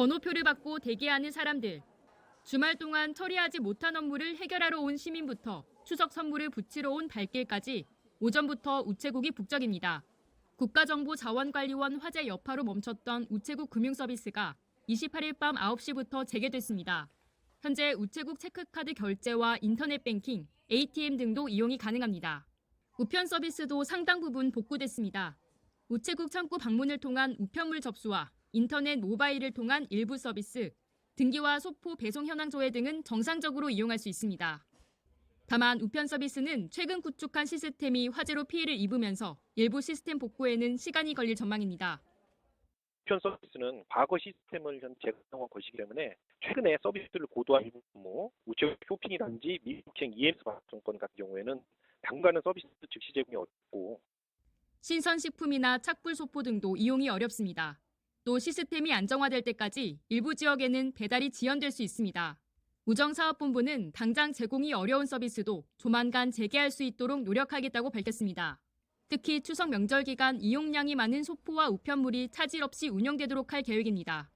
번호표를 받고 대기하는 사람들. 주말 동안 처리하지 못한 업무를 해결하러 온 시민부터 추석 선물을 붙이러 온 발길까지 오전부터 우체국이 북적입니다. 국가정보자원관리원 화재 여파로 멈췄던 우체국 금융서비스가 28일 밤 9시부터 재개됐습니다. 현재 우체국 체크카드 결제와 인터넷 뱅킹, ATM 등도 이용이 가능합니다. 우편 서비스도 상당 부분 복구됐습니다. 우체국 창구 방문을 통한 우편물 접수와 인터넷 모바일을 통한 일부 서비스, 등기와 소포 배송 현황 조회 등은 정상적으로 이용할 수 있습니다. 다만 우편 서비스는 최근 구축한 시스템이 화재로 피해를 입으면서 일부 시스템 복구에는 시간이 걸릴 전망입니다. 우편 서비스는 과거 시스템을 현 재가동한 것이기 때문에 최근에 서비스를 고도화한 일부 업무, 우체국 쇼핑이라든지 미국행 EMS 발송권 같은 경우에는 당분간은 서비스 즉시 제공이 어렵고 신선식품이나 착불 소포 등도 이용이 어렵습니다. 또 시스템이 안정화될 때까지 일부 지역에는 배달이 지연될 수 있습니다. 우정사업본부는 당장 제공이 어려운 서비스도 조만간 재개할 수 있도록 노력하겠다고 밝혔습니다. 특히 추석 명절 기간 이용량이 많은 소포와 우편물이 차질 없이 운영되도록 할 계획입니다.